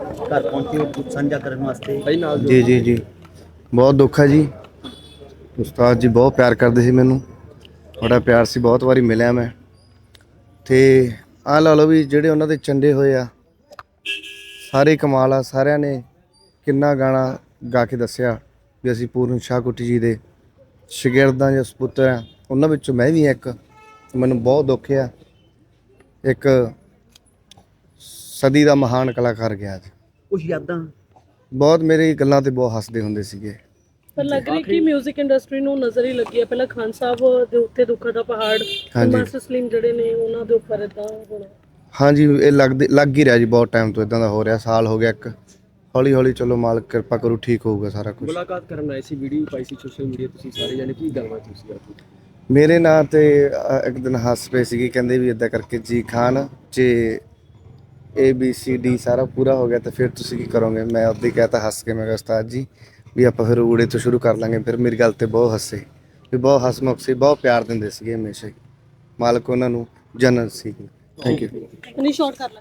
ਘਰ ਪਹੁੰਚੇ ਹੋ ਦੁੱਖ ਸਾਂਝਾ ਕਰਨ ਵਾਸਤੇ? ਜੀ ਜੀ ਜੀ। ਬਹੁਤ ਦੁੱਖ ਹੈ ਜੀ। ਉਸਤਾਦ ਜੀ ਬਹੁਤ ਪਿਆਰ ਕਰਦੇ ਸੀ ਮੈਨੂੰ। ਬੜਾ ਪਿਆਰ ਸੀ ਬਹੁਤ ਵਾਰੀ ਮਿਲਿਆ ਮੈਂ। ਤੇ ਆਹ ਲਾ ਲਓ ਵੀ ਜਿਹੜੇ ਉਹਨਾਂ ਦੇ ਚੰਡੇ ਹੋਏ ਆ ਸਾਰੇ ਕਮਾਲ ਆ ਸਾਰਿਆਂ ਨੇ ਕਿੰਨਾ ਗਾਣਾ ਗਾ ਕੇ ਦੱਸਿਆ ਵੀ ਅਸੀਂ ਪੂਰਨ ਸ਼ਾਹਕੁੱਟੀ ਜੀ ਦੇ ਸ਼ਾਗਿਰਦਾਂ ਜਾਂ ਸਪੁੱਤਰ ਆ। ਉਹਨਾਂ ਵਿੱਚੋਂ ਮੈਂ ਵੀ ਇੱਕ। ਮੈਨੂੰ ਬਹੁਤ ਦੁੱਖ ਆ। ਇੱਕ ਸਦੀ ਦਾ ਮਹਾਨ ਕਲਾਕਾਰ ਗਿਆ ਅੱਜ ਕੁਝ ਯਾਦਾਂ? ਬਹੁਤ ਮੇਰੀ ਗੱਲਾਂ ਤੇ ਬਹੁਤ ਹੱਸਦੇ ਹੁੰਦੇ ਸੀਗੇ। ਪਰ ਲੱਗ ਰਹੀ ਕਿ 뮤직 ਇੰਡਸਟਰੀ ਨੂੰ ਨਜ਼ਰ ਹੀ ਲੱਗੀ ਹੈ। ਪਹਿਲਾਂ ਖਾਨ ਸਾਹਿਬ ਦੇ ਉੱਤੇ ਦੁੱਖਾਂ ਦਾ ਪਹਾੜ। ਮਾਸਟਰ ਸਲੀਮ ਜਿਹੜੇ ਨੇ ਉਹਨਾਂ ਦੇ ਉੱਪਰ ਇਦਾਂ ਹੋਣਾ। ਹਾਂਜੀ ਇਹ ਲੱਗਦੇ ਲੱਗ ਹੀ ਰਿਹਾ ਜੀ ਬਹੁਤ ਟਾਈਮ ਤੋਂ ਇਦਾਂ ਦਾ ਹੋ ਰਿਹਾ। ਸਾਲ ਹੋ ਗਿਆ ਇੱਕ। ਹੌਲੀ ਹੌਲੀ ਚਲੋ ਮਾਲਕ ਕਿਰਪਾ ਕਰੂ ਠੀਕ ਹੋਊਗਾ ਸਾਰਾ ਕੁਝ ਮੁਲਾਕਾਤ ਕਰਨ ਆਏ ਸੀ ਵੀਡੀਓ ਪਾਈ ਸੀ ਸੋਸ਼ਲ ਮੀਡੀਆ ਤੁਸੀਂ ਸਾਰੇ ਜਾਨੇ ਕੀ ਗੱਲਬਾਤ ਤੁਸੀਂ ਆਪਣੀ ਮੇਰੇ ਨਾਂ ਤੇ ਅ, ਇੱਕ ਦਿਨ ਹੱਸ ਪਏ ਸੀਗੇ। ਕਹਿੰਦੇ ਵੀ ਇਦਾਂ ਕਰਕੇ ਜੀ ਖਾਨ ਜੇ ਏ ਬੀ ਸੀ ਡੀ ਸਾਰਾ ਪੂਰਾ ਹੋ ਗਿਆ ਤਾਂ ਫਿਰ ਤੁਸੀਂ ਕੀ ਕਰੋਗੇ? ਮੈਂ ਉਦੋਂ ਹੀ ਕਹਤਾ ਹੱਸ ਕੇ ਮੈਂ ਕਿਹਾ ਉਸਤਾਦ ਜੀ, ਵੀ ਆਪਾਂ ਫਿਰ ਊੜੇ ਤੋਂ ਸ਼ੁਰੂ ਕਰ ਲਾਂਗੇ। ਫਿਰ ਮੇਰੀ ਗੱਲ ਤੇ ਬਹੁਤ ਹੱਸੇ। ਵੀ ਬਹੁਤ ਹੱਸਮੁਖ ਸੀ, ਬਹੁਤ ਪਿਆਰ ਦਿੰਦੇ ਸੀਗੇ ਹਮੇਸ਼ਾ ਹੀ। ਮਾਲਕ ਉਹਨਾਂ ਨੂੰ ਜਨਤ ਸੀ। ਥੈਂਕ ਯੂ ਨਹੀਂ ਸ਼ਾਰਟ ਕਰ ਲੈ।